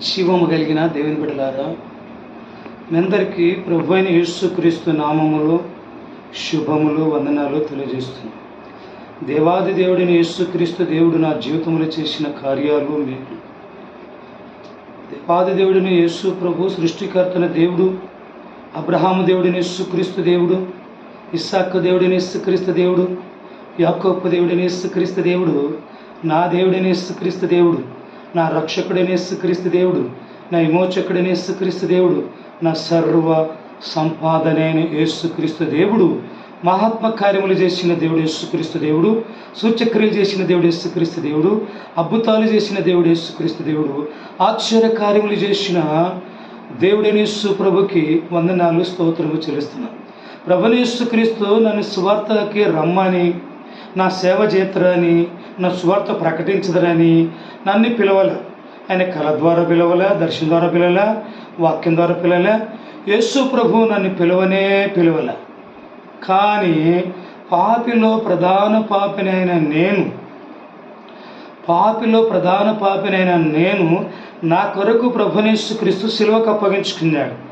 శివము కలిగిన దేవుని బిడ్డలారా మీ అందరికీ ప్రభు అయిన యేసుక్రీస్తు నామములు శుభములు వందనాలు తెలియజేస్తున్నాను దేవాది దేవుడిని యేసుక్రీస్తు దేవుడు నా జీవితంలో చేసిన కార్యాలు మీరు దేవాది దేవుడిని యేసు ప్రభు సృష్టికర్తన దేవుడు అబ్రహాము దేవుడిని యేసుక్రీస్తు దేవుడు ఇస్సాక్ దేవుడిని యేసుక్రీస్తు దేవుడు యాకోప్ప దేవుడిని యేసుక్రీస్తు దేవుడు నా దేవుడిని యేసుక్రీస్తు దేవుడు నా రక్షకుడైన యేసుక్రీస్తు దేవుడు నా విమోచకుడైన యేసుక్రీస్తు దేవుడు నా సర్వ సంపాదనైన యేసుక్రీస్తు దేవుడు మహాత్మ కార్యములు చేసిన దేవుడు యేసుక్రీస్తు దేవుడు సూచక్రియలు చేసిన దేవుడు యేసుక్రీస్తు దేవుడు అద్భుతాలు చేసిన దేవుడు యేసుక్రీస్తు దేవుడు ఆశ్చర్య కార్యములు చేసిన దేవుడనేసు ప్రభుకి వందనాలు స్తోత్రము చెల్లిస్తున్నాను ప్రభునేసు క్రీస్తు నన్ను సువార్తకి రమ్మని నా సేవ చేతురని నా సువార్త ప్రకటించదరని నన్ను పిలవలే. ఆయన కళ ద్వారా పిలవల దర్శనం ద్వారా పిలవలే వాక్యం ద్వారా పిలవలే యేసు ప్రభు నన్ను పిలవనే పిలవలే. కానీ పాపిలో ప్రధాన పాపినైన నేను పాపిలో ప్రధాన పాపినైన నేను నా కొరకు ప్రభునేసు క్రీస్తు సిలువకు అప్పగించుకున్నాడు.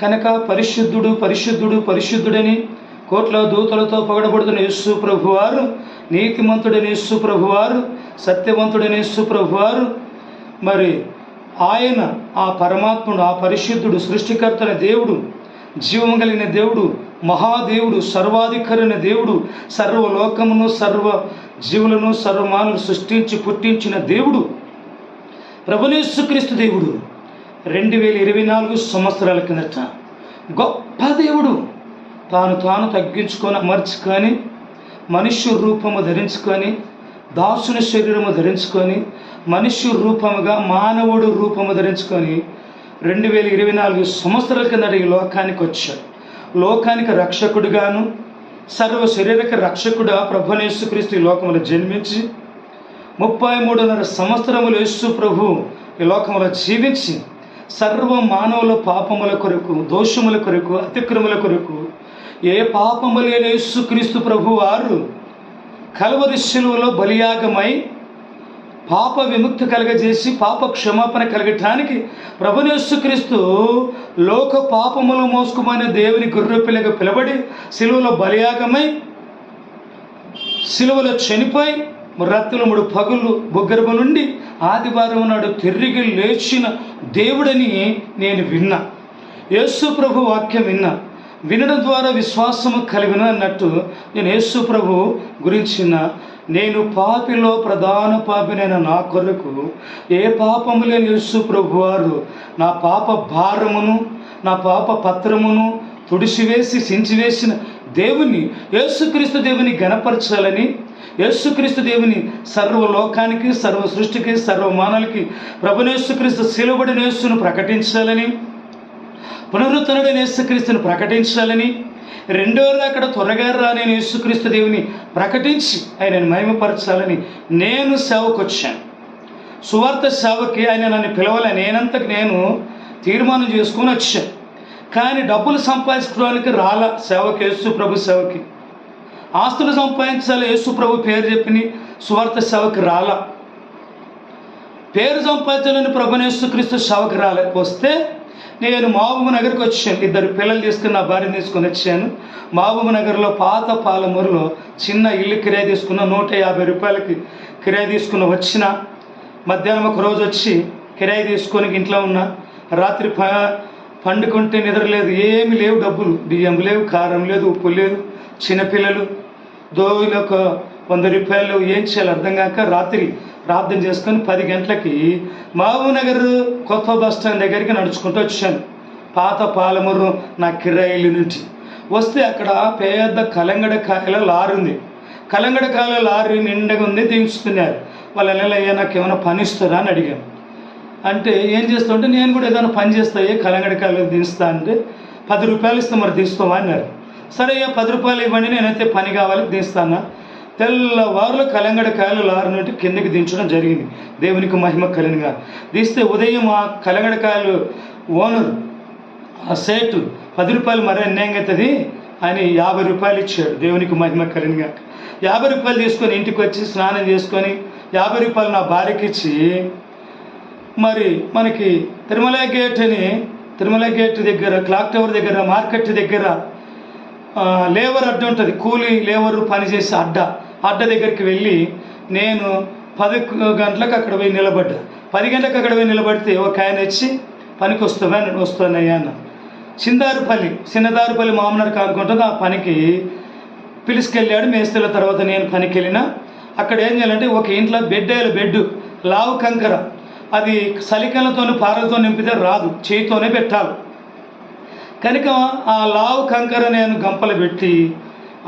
కనుక పరిశుద్ధుడు పరిశుద్ధుడు పరిశుద్ధుడని కోట్ల దూతలతో పగడబడుతున్న యేసు ప్రభువారు నీతిమంతుడైన యేసు ప్రభువారు సత్యవంతుడైన యేసు ప్రభువారు మరి ఆయన ఆ పరమాత్ముడు ఆ పరిశుద్ధుడు సృష్టికర్తన దేవుడు జీవం కలిగిన దేవుడు మహాదేవుడు సర్వాధికారైన దేవుడు సర్వలోకమును సర్వ జీవులను సర్వమానులు సృష్టించి పుట్టించిన దేవుడు ప్రభునేశ్వక్రీస్తు దేవుడు. రెండు వేల ఇరవై నాలుగు సంవత్సరాల కిందట గొప్ప దేవుడు. తాను తాను తగ్గించుకొని అమర్చుకొని మనుష్య రూపము ధరించుకొని దాసుని శరీరము ధరించుకొని మనుష్య రూపముగా మానవుడు రూపము ధరించుకొని రెండు వేల ఇరవై నాలుగు సంవత్సరాల కిందట ఈ లోకానికి వచ్చాడు. లోకానికి రక్షకుడుగాను సర్వ శరీరక రక్షకుడు ప్రభునేశ్వక్రీస్తు ఈ లోకంలో జన్మించి ముప్పై మూడున్నర సంవత్సరములు యేసు ప్రభు ఈ లోకంలో జీవించి సర్వ మానవుల పాపముల కొరకు దోషముల కొరకు అతిక్రముల కొరకు ఏ పాపము లేని యేసుక్రీస్తు ప్రభు వారు కలవరి శిలువలో బలియాగమై పాప విముక్తి కలగజేసి పాప క్షమాపణ కలగటానికి ప్రభునేసుక్రీస్తు లోక పాపములు మోసుకుమైన దేవుని గుర్రపిల్లగా పిలబడి శిలువలో బలియాగమై సిలువలో చనిపోయి రత్తుల మూడు పగులు బొగ్గరము నుండి ఆదివారం నాడు తిరిగి లేచిన దేవుడని నేను విన్నా. యేసు ప్రభు వాక్యం విన్నా. వినడం ద్వారా విశ్వాసము కలిగిన అన్నట్టు నేను యేసు ప్రభు గురించిన. నేను పాపిలో ప్రధాన పాపినైన నా కొరకు ఏ పాపము లేని యేసు ప్రభు వారు నా పాప భారమును నా పాప పత్రమును తుడిసివేసి సించివేసిన దేవుని యేసుక్రీస్తు దేవుని గణపరచాలని యేసుక్రీస్తు దేవుని సర్వలోకానికి సర్వ సృష్టికి సర్వ మానవులకి ప్రభునేసుక్రీస్తు శిలుబడిన యేసును ప్రకటించాలని పునరుద్ధరుడైన యేసుక్రీస్తుని ప్రకటించాలని రెండో అక్కడ త్వరగా రాని యేసుక్రీస్తు దేవుని ప్రకటించి ఆయనను మహిమపరచాలని నేను సేవకు వచ్చాను సువార్త సేవకి ఆయన నన్ను పిలవాలి నేనంతకు నేను తీర్మానం చేసుకుని వచ్చాను కానీ డబ్బులు సంపాదించుకోవడానికి రాల సేవకి యేసు ప్రభు సేవకి. ఆస్తులు సంపాదించాలి యేసు ప్రభు పేరు చెప్పిన సువార్త సేవకి రాల. పేరు సంపాదించాలని ప్రభునేశ్వక్రీస్తు సేవకి రాలే. వస్తే నేను మహబూబ్ నగర్కి వచ్చాను ఇద్దరు పిల్లలు తీసుకుని నా భార్యను తీసుకొని వచ్చాను. మహబూబ్ నగర్లో పాత పాలమూరులో చిన్న ఇల్లు కిరాయి తీసుకున్న నూట యాభై రూపాయలకి కిరాయి తీసుకుని వచ్చిన మధ్యాహ్నం ఒక రోజు వచ్చి కిరాయి తీసుకొని ఇంట్లో ఉన్న రాత్రి ప పండుకుంటే నిద్ర లేదు ఏమి లేవు డబ్బులు. బియ్యం లేవు కారం లేదు ఉప్పు లేదు చిన్నపిల్లలు దోవిలో ఒక వంద రూపాయలు ఏం చేయాలి అర్థం కాక రాత్రి ప్రార్థన చేసుకొని పది గంటలకి మహబూబ్నగర్ కొత్త బస్ స్టాండ్ దగ్గరికి నడుచుకుంటూ వచ్చాను. పాత పాలమూరు నా కిరాయిలు నుంచి వస్తే అక్కడ పెద్ద కలంగడ కాయల లారీ ఉంది. కలంగడ కాయల లారీ నిండగా ఉంది దించుతున్నారు. వాళ్ళ నెల అయ్యా నాకు ఏమైనా పని ఇస్తారా అని అడిగాను. అంటే ఏం చేస్తామంటే నేను కూడా ఏదైనా పని చేస్తాయి కలంగడకాయలు దించుతా అంటే పది రూపాయలు ఇస్తే మరి దించుతావా అన్నారు. సరే పది రూపాయలు ఇవ్వండి నేనైతే పని కావాలి దించుతానా? తెల్లవారులు కలంగడకాయలు లారి నుండి కిందకి దించడం జరిగింది. దేవునికి మహిమ కలిగినగా. తీస్తే ఉదయం ఆ కలంగడకాయలు ఓనర్ ఆ సేటు పది రూపాయలు మరి అన్యాయంగా అవుతుంది. అని యాభై రూపాయలు ఇచ్చాడు. దేవునికి మహిమ కలిగినగా. యాభై రూపాయలు తీసుకొని ఇంటికి వచ్చి స్నానం చేసుకొని యాభై రూపాయలు నా భార్యకి ఇచ్చి మరి మనకి తిరుమల గేట్ అని తిరుమల గేట్ దగ్గర క్లాక్ టవర్ దగ్గర మార్కెట్ దగ్గర లేవర్ లేబర్ అడ్డ ఉంటుంది. కూలీ లేబర్ పనిచేసే అడ్డ. అడ్డ దగ్గరికి వెళ్ళి నేను పది గంటలకు అక్కడ పోయి నిలబడ్డా. పది గంటలకు అక్కడ పోయి నిలబడితే ఒక ఆయన వచ్చి పనికి వస్తామని వస్తానయ్యా అన్న. చిందారుపల్లి చిన్నదారుపల్లి మామూలు కానుకుంటుంది ఆ పనికి పిలుచుకెళ్ళాడు మేస్తల తర్వాత నేను పనికి వెళ్ళిన. అక్కడ ఏం చేయాలంటే ఒక ఇంట్లో బెడ్ వేయాలి. బెడ్ లావు కంకర. అది సలికలతో పారలతో నింపితే రాదు. చేయితోనే పెట్టాలి. కనుక ఆ లావు కంకర నేను గంపలు పెట్టి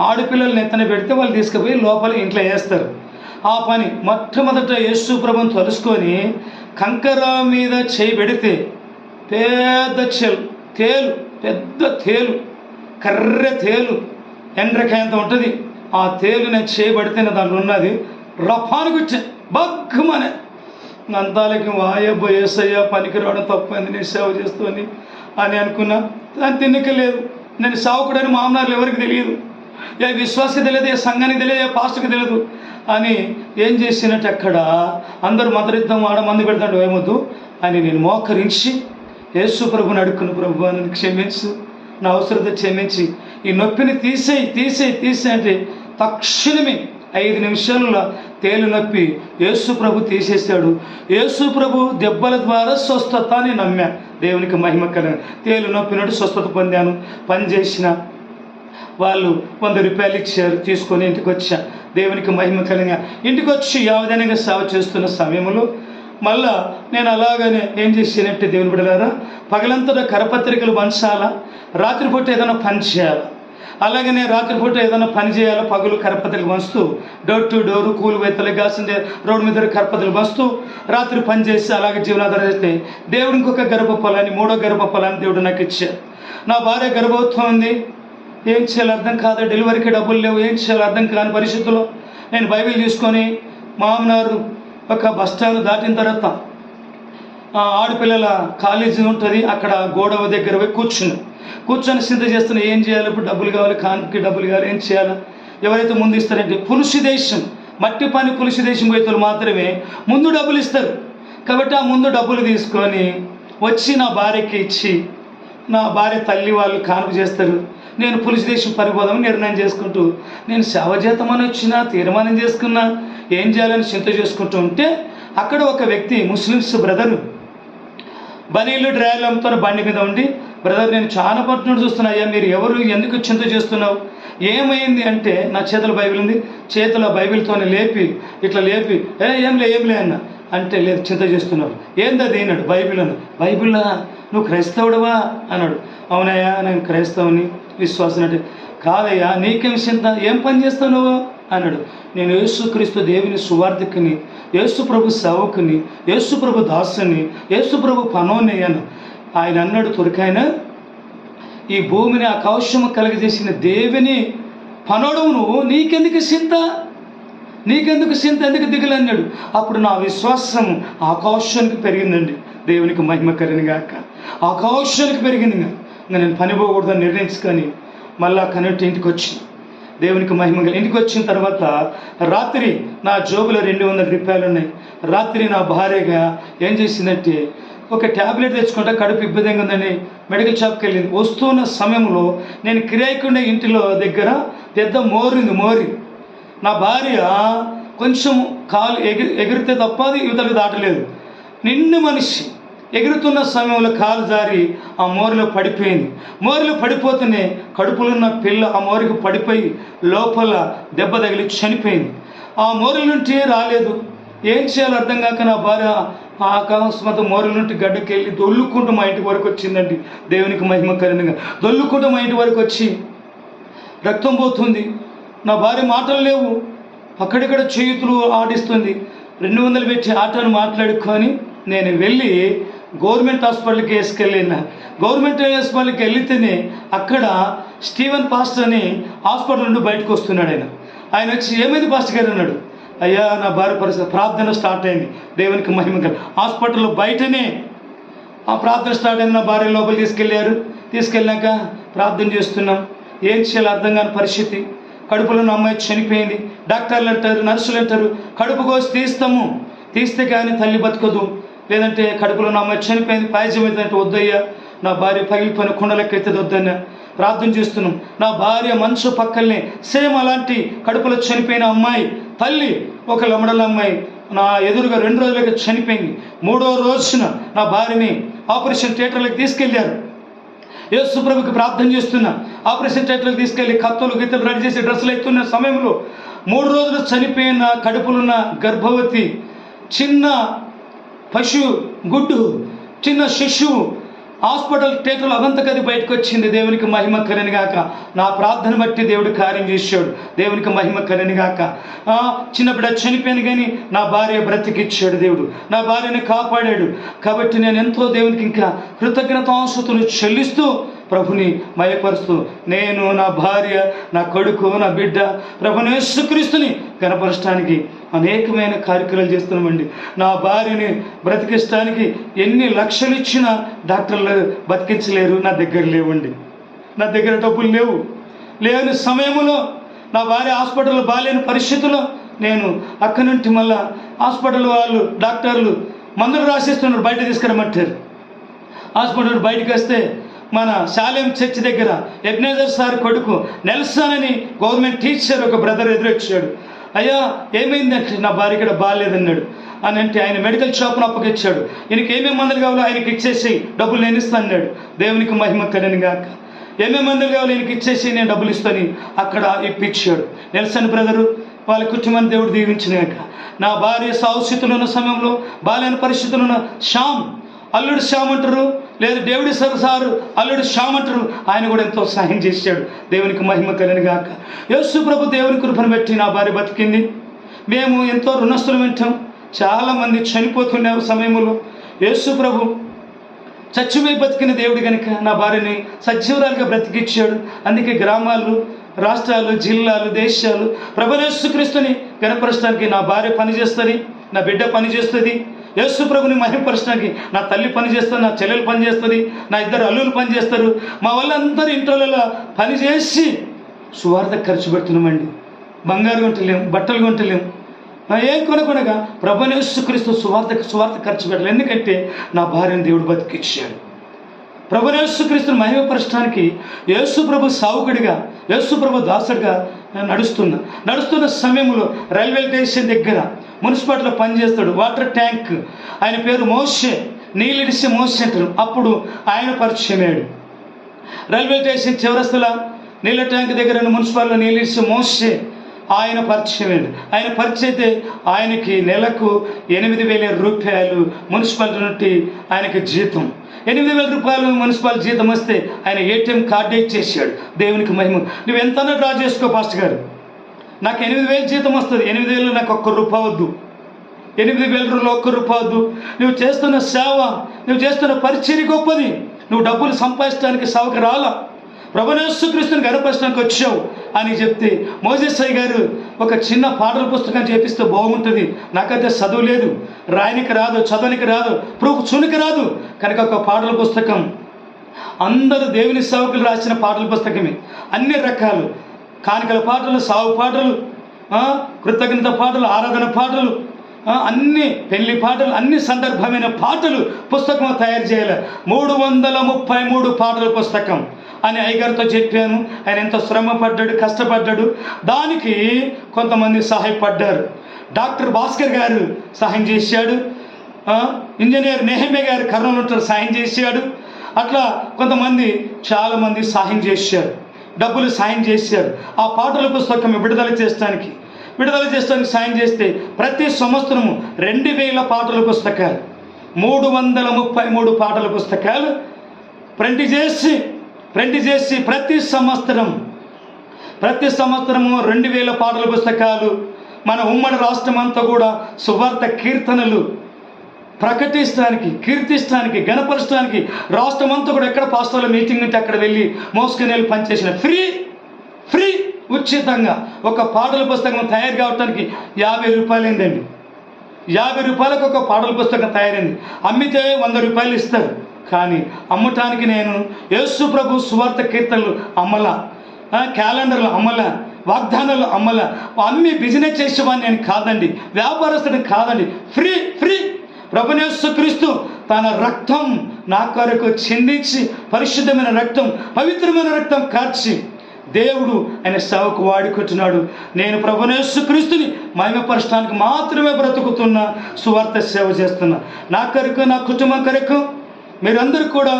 ఆడపిల్లల్ని ఎత్తన పెడితే వాళ్ళు తీసుకుపోయి లోపల ఇంట్లో వేస్తారు. ఆ పని మొట్టమొదట యేసు ప్రభుని తలుసుకొని కంకర మీద చేయి పెడితే పెద్ద చెల్ తేలు పెద్ద తేలు కర్ర తేలు ఎండ్రకాయంత ఉంటుంది. ఆ తేలు నేను చేయబడితేనే దాంట్లో ఉన్నది రఫానికి వచ్చే బగ్గమనే. అంతాలకి వాయబ్బో ఏసయ్య పనికి రావడం తప్పైంది నేను సేవ చేస్తుంది అని అనుకున్నా. దాని తిన్నిక లేదు. నేను సావుకుడని మామనార్లు ఎవరికి తెలియదు. ఏ విశ్వాసకి తెలియదు ఏ సంఘానికి తెలియదు ఏ పాస్టర్కి తెలియదు. అని ఏం చేసినట్టు అక్కడ అందరూ మతరిద్దాం ఆడ మంది పెడతాడు ఏమొద్దు? అని నేను మోకరించి యేసు ప్రభుని అడుక్కును ప్రభు అని క్షమించు నా అవసరత క్షమించి ఈ నొప్పిని తీసేయి తీసేయి తీసేయి అంటే తక్షణమే ఐదు నిమిషాల్లో తేలు నొప్పి యేసు ప్రభు తీసేశాడు. యేసు ప్రభు దెబ్బల ద్వారా స్వస్థత అని నమ్మా దేవునికి మహిమ కలిగిన తేలు నొప్పినట్టు స్వస్థత పొందాను. పని చేసిన వాళ్ళు వంద రూపాయలు ఇచ్చారు తీసుకొని ఇంటికి వచ్చా దేవునికి మహిమ కలిగా ఇంటికి వచ్చి యావదనంగా సేవ చేస్తున్న సమయంలో మళ్ళా నేను అలాగనే ఏం చేసినట్టు దేవుని బిడలారా పగలంతటా కరపత్రికలు పంచాలా రాత్రిపూట ఏదైనా పని చేయాలా? అలాగనే రాత్రిపూట ఏదైనా పని చేయాలా పగులు కరపత్రికలు పంచుతూ డోర్ టు డోర్ కూలి వైతలు కాసిందే రోడ్డు మీద కరపత్రికలు పంచుతూ రాత్రి పని చేసి అలాగే జీవనాధారం చేస్తే దేవుడు ఇంకొక గర్భఫలాన్ని మూడో గర్భఫలాన్ని దేవుడు నాకు ఇచ్చాడు. నా భార్య గర్భవత్వం ఉంది. ఏం చేయాలి అర్థం కాదు డెలివరీకి డబ్బులు లేవు ఏం చేయాలి అర్థం కాని పరిస్థితుల్లో నేను బైబిల్ తీసుకొని మామనారు ఒక బస్ స్టాండ్ దాటిన తర్వాత ఆడపిల్లల కాలేజీ ఉంటుంది అక్కడ గోడవ దగ్గర పోయి కూర్చుని కూర్చొని చింత చేస్తున్నా ఏం చేయాలి ఇప్పుడు డబ్బులు కావాలి కాన్కి డబ్బులు కావాలి ఏం చేయాలి? ఎవరైతే ముందు ఇస్తారంటే పులుసు దేశం మట్టి పని పులుసు దేశం పోయేతులు మాత్రమే ముందు డబ్బులు ఇస్తారు. కాబట్టి ఆ ముందు డబ్బులు తీసుకొని వచ్చి నా భార్యకి ఇచ్చి నా భార్య తల్లి వాళ్ళు కానుక చేస్తారు. నేను పులిస్ దేశం పరిపోదామని నిర్ణయం చేసుకుంటూ నేను సేవ చేద్దామని వచ్చినా తీర్మానం చేసుకున్నా ఏం చేయాలని చింత చేసుకుంటూ ఉంటే అక్కడ ఒక వ్యక్తి ముస్లిమ్స్ బ్రదరు బనీలు డ్రాయలు అమ్ముతున్న బండి మీద ఉండి బ్రదర్ నేను చాలా పట్టును చూస్తున్నా అయ్యా మీరు ఎవరు? ఎందుకు చింత చేస్తున్నావు? ఏమైంది అంటే నా చేతిలో బైబిల్ ఉంది చేతిలో బైబిల్తోనే లేపి ఇట్లా లేపి ఏ ఏంలే ఏంలే అన్న. అంటే లేదు చింత చేస్తున్నావు. ఏందది అన్నాడు బైబిల్ అన్న బైబిల్లా నువ్వు క్రైస్తవుడవా? అన్నాడు. అవునయ్యా నేను క్రైస్తవుని. విశ్వాసం అంటే కాదయ్యా నీకేం చింత ఏం పని చేస్తావు నువ్వు? అన్నాడు. నేను యేసుక్రీస్తు దేవుని సువార్థికుని యేసు ప్రభు సేవకుని యేసు ప్రభు దాసుని యేసు ప్రభు పనోని అయ్యాను ఆయన అన్నాడు తొరికాయన ఈ భూమిని ఆకాశము కలగజేసిన దేవుని పనోడవు నువ్వు. నీకెందుకు చింత నీకెందుకు చింత ఎందుకు దిగులు? అన్నాడు. అప్పుడు నా విశ్వాసం ఆకాశానికి పెరిగిందండి. దేవునికి మహిమ కలిగిన ఆకాశానికి పెరిగిందిగా. ఇంకా నేను పని పోకూడదని నిర్ణయించుకొని మళ్ళా కనెక్ట్ ఇంటికి వచ్చి దేవునికి మహిమ ఇంటికి వచ్చిన తర్వాత రాత్రి నా జోబులో రెండు వందల రూపాయలు ఉన్నాయి. రాత్రి నా భార్యగా ఏం చేసిందంటే ఒక ట్యాబ్లెట్ తెచ్చుకుంటా కడుపు ఇబ్బందిగా ఉందని మెడికల్ షాప్కి వెళ్ళింది. వస్తున్న సమయంలో నేను కిరాయికుండే ఇంటిలో దగ్గర పెద్ద మోరింది మోరి. నా భార్య కొంచెం కాలు ఎగిరి ఎగిరితే తప్ప అది యువతలకు దాటలేదు. నిన్ను మనిషి. ఎగురుతున్న సమయంలో కాలు జారి ఆ మోరిలో పడిపోయింది. మోరిలో పడిపోతూనే కడుపులో ఉన్న పిల్ల ఆ మోరికి పడిపోయి లోపల దెబ్బ తగిలి చనిపోయింది. ఆ మోరిల నుండి రాలేదు. ఏం చేయాలో అర్థం కాక నా భార్య ఆ అకస్మాత్ మోరిల నుండి గడ్డకి వెళ్ళి దొల్లుకుంటూ మా ఇంటి వరకు వచ్చిందండి. దేవునికి మహిమ కలిగినగా. దొల్లుకుంటూ మా ఇంటి వరకు వచ్చి రక్తం పోతుంది. నా భార్య మాటలు లేవు. అక్కడిక్కడ చేతులు ఆడిస్తుంది. రెండు వందలు పెట్టి ఆటను మాట్లాడుకొని నేను వెళ్ళి గవర్నమెంట్ హాస్పిటల్కి వేసుకెళ్ళిన గవర్నమెంట్ హాస్పిటల్కి వెళితేనే అక్కడ స్టీవెన్ పాస్టర్ అని హాస్పిటల్ నుండి బయటకు వస్తున్నాడు ఆయన. ఆయన వచ్చి ఏమైంది పాస్టర్ గారు? అన్నాడు. అయ్యా నా భార్య పరిస్థితి ప్రార్థన స్టార్ట్ అయింది. దేవునికి మహిమ హాస్పిటల్లో బయటనే ఆ ప్రార్థన స్టార్ట్ అయింది. నా భార్య లోపల తీసుకెళ్ళారు. తీసుకెళ్ళాక ప్రార్థన చేస్తున్నాం. ఏం చేయాలో అర్థం కాని పరిస్థితి. కడుపులో ఉన్న అమ్మాయి చనిపోయింది. డాక్టర్లు అంటారు నర్సులు అంటారు కడుపు కోసి తీస్తాము. తీస్తే కానీ తల్లి బతకదు. లేదంటే కడుపులో నా అమ్మాయి చనిపోయింది పాయసం అయితే వద్దయ్యా. నా భార్య పగిలిపోయిన కుండలెక్కైతే వద్దన్నా. ప్రార్థన చేస్తున్నాం. నా భార్య మనసు పక్కల్నే సేమ్ అలాంటి కడుపులో చనిపోయిన అమ్మాయి తల్లి ఒక లమడల అమ్మాయి నా ఎదురుగా రెండు రోజులకి చనిపోయింది. మూడో రోజున నా భార్యని ఆపరేషన్ థియేటర్లకు తీసుకెళ్ళారు. యేసుప్రభుకి ప్రార్థన చేస్తున్నా. ఆపరేషన్ థియేటర్లకు తీసుకెళ్ళి కత్తులు గిత్తలు రెడీ చేసి డ్రెస్సులు ఎత్తున్న సమయంలో మూడు రోజులు చనిపోయిన కడుపులున్న గర్భవతి చిన్న పశు గుడ్డు చిన్న శిశువు హాస్పిటల్ థియేటర్లో అవంతకది బయటకు వచ్చింది దేవునికి మహిమ కలనిగాక. నా ప్రార్థన బట్టి దేవుడు కార్యం చేశాడు. దేవునికి మహిమ కలని గాక చిన్న బిడ్డ చనిపోయాను కానీ నా భార్య బ్రతికిచ్చాడు దేవుడు. నా భార్యని కాపాడాడు. కాబట్టి నేను ఎంతో దేవునికి ఇంకా కృతజ్ఞతాంశతులు చెల్లిస్తూ ప్రభుని మయపరుస్తూ నేను నా భార్య నా కొడుకు నా బిడ్డ ప్రభుని యేసుక్రీస్తుని కనపరచడానికి అనేకమైన కార్యక్రమాలు చేస్తున్నామండి. నా భార్యని బ్రతికించడానికి ఎన్ని లక్షలు ఇచ్చినా డాక్టర్లు బతికించలేరు నా దగ్గర లేవండి. నా దగ్గర డబ్బులు లేవు. లేని సమయంలో నా భార్య హాస్పిటల్లో బాగాలేని పరిస్థితుల్లో నేను అక్కడి నుండి మళ్ళా హాస్పిటల్ వాళ్ళు డాక్టర్లు మందులు రాసిస్తున్నారు బయట తీసుకురమ్మంటారు. హాస్పిటల్ బయటకు వస్తే మన శాలెం చర్చ్ దగ్గర ఎబ్నేజర్ సార్ కొడుకు నెల్సన్ అని గవర్నమెంట్ టీచర్ ఒక బ్రదర్ ఎదురొచ్చాడు. అయ్యా ఏమైందంటే నా భార్య ఇక్కడ బాగాలేదన్నాడు. అని అంటే ఆయన మెడికల్ షాప్ను అప్పగిచ్చాడు ఈయనకి ఏమేమి మందులు కావాలో ఆయనకి ఇచ్చేసి డబ్బులు నేను ఇస్తాను అన్నాడు. దేవునికి మహిమ కలని గాక. ఏమేమి మందులు కావాలో ఈయనకి ఇచ్చేసి నేను డబ్బులు ఇస్తాను అక్కడ ఇప్పించాడు. నెల్సన్ బ్రదరు వాళ్ళ కుటుంబాన్ని దేవుడు దీవించినాక నా భార్య సాహసితులు ఉన్న సమయంలో బాలేని పరిస్థితులు ఉన్న శ్యామ్ అల్లుడు శ్యామ్ అంటారు. లేదు దేవుడి సార్ సారు అల్లుడు శ్యామ్ ఆయన కూడా ఎంతో సహాయం చేశాడు. దేవునికి మహిమ కలిని గాక. యేసు ప్రభు దేవుని కృపను పెట్టి నా భార్య బతికింది. మేము ఎంతో రుణస్తులు వింటాం చాలామంది చనిపోతున్నారు సమయంలో. యేసు ప్రభు చచ్చిపోయి బతికిన దేవుడు కనుక నా భార్యని సజీవురాలుగా బ్రతికిచ్చాడు. అందుకే గ్రామాలు రాష్ట్రాలు జిల్లాలు దేశాలు ప్రభనేశ్వక్రీస్తుని కనపరచడానికి నా భార్య పనిచేస్తుంది నా బిడ్డ పనిచేస్తుంది. యేసు ప్రభుని మహిమపరచడానికి నా తల్లి పని చేస్తుంది నా చెల్లెలు పని చేస్తుంది నా ఇద్దరు అల్లులు పని చేస్తారు మా వాళ్ళందరూ ఇంట్లో పని చేసి సువార్త ఖర్చు పెడుతున్నామండి. బంగారు కొంటలేం బట్టలు కొంటలేం ఏం కొనకొనగా ప్రభునేశ్వక్రీస్తు సువార్త సువార్త ఖర్చు పెట్టలేదు ఎందుకంటే నా భార్యను దేవుడు బతికిచ్చాడు. ప్రభునేశ్వక్రీస్తుని మహిమపరచడానికి యేసు ప్రభు సావుకుడిగా యేసు ప్రభు దాసుడిగా నడుస్తున్నా నడుస్తున్న సమయంలో రైల్వే స్టేషన్ దగ్గర మున్సిపాలిటీలో పనిచేస్తాడు. Water tank. ఆయన పేరు మోషే. నీళ్ళిడిసే మోషే అంటారు. అప్పుడు ఆయన పరిచయమయ్యాడు రైల్వే స్టేషన్ చివరస్తుల నీళ్ళ ట్యాంక్ దగ్గర ఉన్న మున్సిపాలిటీలో నీళ్ళిడిసే మోసే ఆయన పరిచయం ఆయన పరిచయం అయితే ఆయనకి నెలకు ఎనిమిది వేల రూపాయలు మున్సిపాలిటీ నుండి ఆయనకి జీతం. ఎనిమిది వేల రూపాయలు మున్సిపాలిటీ జీతం వస్తే ఆయన ఏటీఎం కార్డు ఇచ్చేసాడు. దేవునికి మహిమ. నువ్వు ఎంతనా డ్రా చేసుకో పాస్టర్ గారు? నాకు ఎనిమిది వేలు జీతం వస్తుంది. ఎనిమిది వేలు నాకు ఒక్క రూపాయి వద్దు. ఎనిమిది వేల రూపాయలు ఒక్క రూపాయి వద్దు. నువ్వు చేస్తున్న సేవ నువ్వు చేస్తున్న పరిచర్య గొప్పది. నువ్వు డబ్బులు సంపాదించడానికి సేవకు రాలా. ప్రభునేశ్వకృష్ణుని గర్భపరచడానికి వచ్చావు అని చెప్తే మోజేసాయి గారు ఒక చిన్న పాటల పుస్తకం చేపిస్తే బాగుంటుంది. నాకైతే చదువు లేదు. రాయనికి రాదు చదవనికి రాదు ప్రూఫ్ చునికి రాదు. కనుక ఒక పాటల పుస్తకం. అందరూ దేవుని సేవకులు రాసిన పాటల పుస్తకమే. అన్ని రకాలు. కానికల పాటలు సాగు పాటలు కృతజ్ఞత పాటలు ఆరాధన పాటలు అన్ని పెళ్ళి పాటలు అన్ని సందర్భమైన పాటలు పుస్తకం తయారు చేయాలి. మూడు వందల ముప్పై మూడు పాటల పుస్తకం. అని అయ్యగారితో చెప్పాను. ఆయన ఎంతో శ్రమ పడ్డాడు కష్టపడ్డాడు. దానికి కొంతమంది సహాయపడ్డారు. డాక్టర్ భాస్కర్ గారు సహాయం చేశాడు. ఇంజనీర్ నెహమే గారు కర్నూలు ఉంటారు సాయం చేశాడు. అట్లా కొంతమంది చాలామంది సహాయం చేశారు. డబ్బులు సాయం చేశారు ఆ పాటల పుస్తకం విడుదల చేయడానికి విడుదల చేయడానికి సాయం చేస్తే ప్రతి సంవత్సరము రెండు వేల పాటల పుస్తకాలు మూడు వందల ముప్పై మూడు పాటల పుస్తకాలు ప్రింట్ చేసి ప్రింట్ చేసి ప్రతి సంవత్సరం ప్రతి సంవత్సరము రెండు వేల పాటల పుస్తకాలు మన ఉమ్మడి రాష్ట్రం అంతా కూడా సువార్త కీర్తనలు ప్రకటించడానికి కీర్తించడానికి గణపరచడానికి రాష్ట్రం అంతా కూడా ఎక్కడ పాస్టర్ల మీటింగ్ ఉంటే అక్కడ వెళ్ళి మోసుకుని వెళ్ళి పనిచేసిన ఫ్రీ ఫ్రీ ఉచితంగా ఒక పాటల పుస్తకం తయారు కావడానికి యాభై రూపాయలు అయిందండి యాభై రూపాయలకు ఒక పాటల పుస్తకం తయారైంది. అమ్మితే వంద రూపాయలు ఇస్తారు. కానీ అమ్మటానికి నేను యేసు ప్రభు సువార్త కీర్తనలు అమ్మల క్యాలెండర్లు అమ్మల వాగ్దానాలు అమ్మల. అమ్మి బిజినెస్ చేసేవాడిని నేను కాదండి. వ్యాపారస్తుడిని కాదండి. Free free. ప్రభునేసు క్రీస్తు తన రక్తం నా కొరకు చిందించి పరిశుద్ధమైన రక్తం పవిత్రమైన రక్తం కార్చి దేవుడు ఆయన సేవకు వాడుకుంటున్నాడు. నేను ప్రభునేసు క్రీస్తుని మహిమపరచడానికి మాత్రమే బ్రతుకుతున్నా సువార్త సేవ చేస్తున్నా. నా కొరకు నా కుటుంబం కొరకు మీరందరూ కూడా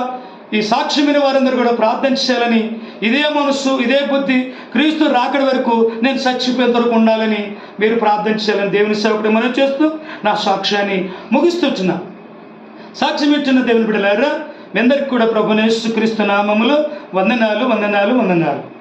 ఈ సాక్ష్యమైన వారందరూ కూడా ప్రార్థన చేయాలని ఇదే మనస్సు ఇదే బుద్ధి క్రీస్తు రాకడి వరకు నేను చచ్చిపోయేంత వరకు ఉండాలని మీరు ప్రార్థన చేయాలని దేవుని సేవకుడు మనం చేస్తూ నా సాక్ష్యాన్ని ముగిస్తున్నా. సాక్ష్యం ఇచ్చిన దేవుని బిడ్డలారా మీ అందరికి కూడా ప్రభునేసు క్రీస్తు నామములు వందనాలు వందనాలు వందనాలు.